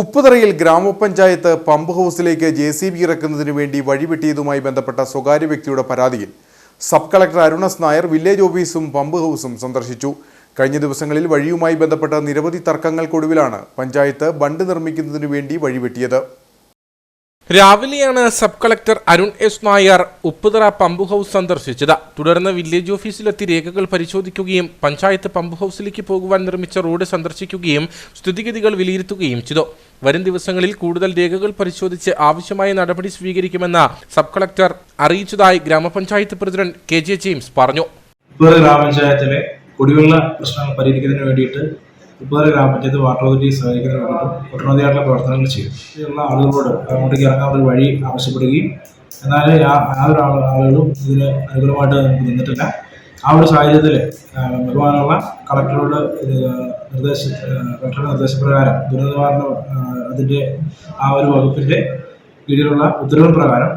ഉപ്പുതറയിൽ ഗ്രാമപഞ്ചായത്ത് പമ്പ് ഹൗസിലേക്ക് J C B ഇറക്കുന്നതിന് വേണ്ടി വഴിവെട്ടിയതുമായി ബന്ധപ്പെട്ട സ്വകാര്യ വ്യക്തിയുടെ പരാതിയിൽ sub collector Arun S Nair village ഓഫീസും പമ്പ് ഹൗസും സന്ദർശിച്ചു. കഴിഞ്ഞ ദിവസങ്ങളിൽ വഴിയുമായി ബന്ധപ്പെട്ട നിരവധി തർക്കങ്ങൾക്കൊടുവിലാണ് പഞ്ചായത്ത് ബണ്ട് നിർമ്മിക്കുന്നതിനു വേണ്ടി വഴിവെട്ടിയത്. രാവിലെയാണ് sub collector Arun S Nair Upputhara pump house സന്ദർശിച്ചത്. തുടർന്ന് വില്ലേജ് ഓഫീസിലെത്തി രേഖകൾ പരിശോധിക്കുകയും പഞ്ചായത്ത് പമ്പ് ഹൗസിലേക്ക് പോകുവാൻ നിർമ്മിച്ച റോഡ് സന്ദർശിക്കുകയും സ്ഥിതിഗതികൾ വിലയിരുത്തുകയും ചെയ്തു. വരും ദിവസങ്ങളിൽ കൂടുതൽ രേഖകൾ പരിശോധിച്ച് ആവശ്യമായ നടപടി സ്വീകരിക്കുമെന്ന് സബ് കളക്ടർ അറിയിച്ചതായി ഗ്രാമപഞ്ചായത്ത് പ്രസിഡന്റ് കെ ജെ ജെയിംസ് പറഞ്ഞു. ഗ്രാമപഞ്ചായത്തിലെ കുടിവെള്ള പ്രശ്നങ്ങൾ പരിഹരിക്കുന്നതിന് വേണ്ടിയിട്ട് ഉപ്പുതറ ഗ്രാമപഞ്ചായത്ത് വാട്ടർ അതോറിറ്റി സഹായിക്കുന്നതിന് വേണ്ടിയിട്ടും ഒട്ടനവധിയായിട്ടുള്ള പ്രവർത്തനങ്ങൾ ചെയ്യും ഇതിലുള്ള ആളുകളോട് അങ്ങോട്ടേക്ക് ഇറങ്ങാൻ ഒരു വഴി ആവശ്യപ്പെടുകയും എന്നാൽ യാതൊരു ആളു- ആളുകളും ഇതിന് അനുകൂലമായിട്ട് നമുക്ക് നിന്നിട്ടില്ല. ആ ഒരു സാഹചര്യത്തിൽ ബഹുമാനമുള്ള കളക്ടറോട് നിർദ്ദേശ കളക്ടറുടെ നിർദ്ദേശപ്രകാരം ദുരന്തനിവാരണ അതിന്റെ ആ ഒരു വകുപ്പിന്റെ കീഴിലുള്ള ഉത്തരവ് പ്രകാരം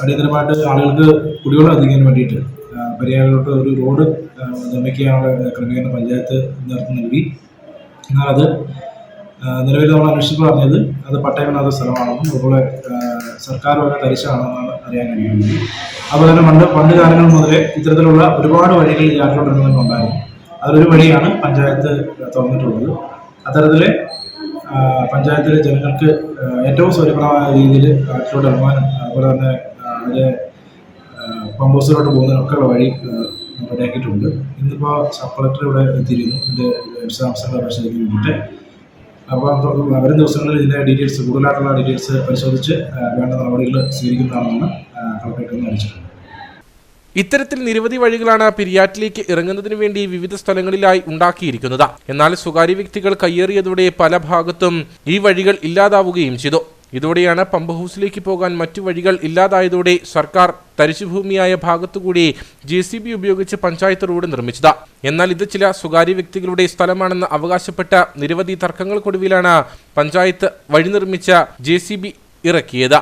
അടിയന്തരമായിട്ട് ആളുകൾക്ക് കുടിവെള്ളം എത്തിക്കാൻ വേണ്ടിയിട്ട് ആ, ഒരു റോഡ് നിർമ്മിക്കാനുള്ള ക്രമീകരണം പഞ്ചായത്ത് നേതൃത്വം നൽകി. എന്നാൽ അത് നിലവിൽ നമ്മൾ അന്വേഷിച്ച് പറഞ്ഞത് അത് പട്ടയമില്ലാത്ത സ്ഥലമാണെന്നും അതുപോലെ സർക്കാർ വക തരിശാണെന്നാണ് അറിയാൻ കഴിയുന്നത്. അതുപോലെ തന്നെ പണ്ട് പണ്ട് കാലങ്ങൾ മുതലേ ഇത്തരത്തിലുള്ള ഒരുപാട് വഴികൾ ഈ നാട്ടിലോട്ട് ഇറങ്ങുന്നുണ്ടായിരുന്നു അതിലൊരു വഴിയാണ് പഞ്ചായത്ത് തുറന്നിട്ടുള്ളത്. അത്തരത്തിൽ പഞ്ചായത്തിലെ ജനങ്ങൾക്ക് ഏറ്റവും സൗകര്യപ്രദമായ രീതിയിൽ നാട്ടിലോട്ട് ഇറങ്ങാനും അതുപോലെ തന്നെ അതിലെ പമ്പ് ഹൗസിലോട്ട് പോകുന്നതിനൊക്കെയുള്ള വഴി റെഡിയാക്കിയിട്ടുണ്ട് ഇന്നിപ്പോൾ സബ് കളക്ടർ ഇവിടെ എത്തിയിരുന്നു ഇതിന്റെ വിശദാംശങ്ങൾ പരിശോധിക്കാൻ വേണ്ടിയിട്ട് അപ്പോൾ വരും ദിവസങ്ങളിൽ ഇതിന്റെ ഡീറ്റെയിൽസ് കൂടുതലായിട്ടുള്ള ഡീറ്റെയിൽസ് പരിശോധിച്ച് വേണ്ട നടപടികൾ സ്വീകരിക്കുന്നതാണെന്ന് കളക്ടറേറ്റ് അറിയിച്ചിട്ടുണ്ട് ഇത്തരത്തിൽ നിരവധി വഴികളാണ് പിരിയാറ്റിലേക്ക് ഇറങ്ങുന്നതിന് വേണ്ടി വിവിധ സ്ഥലങ്ങളിലായി ഉണ്ടാക്കിയിരിക്കുന്നത്. എന്നാൽ സ്വകാര്യ വ്യക്തികൾ കയ്യേറിയതോടെ പല ഭാഗത്തും ഈ വഴികൾ ഇല്ലാതാവുകയും ചെയ്തു. ഇതോടെയാണ് പമ്പ് ഹൗസിലേക്ക് പോകാൻ മറ്റു വഴികൾ ഇല്ലാതായതോടെ സർക്കാർ തരിശുഭൂമിയായ ഭാഗത്തുകൂടി ജെ സി ബി ഉപയോഗിച്ച് പഞ്ചായത്ത് റോഡ് നിർമ്മിച്ചത്. എന്നാൽ ഇത് ചില സ്വകാര്യ വ്യക്തികളുടെ സ്ഥലമാണെന്ന് അവകാശപ്പെട്ട നിരവധി തർക്കങ്ങൾക്കൊടുവിലാണ് പഞ്ചായത്ത് വഴി നിർമ്മിച്ച ജെ ഇറക്കിയത്.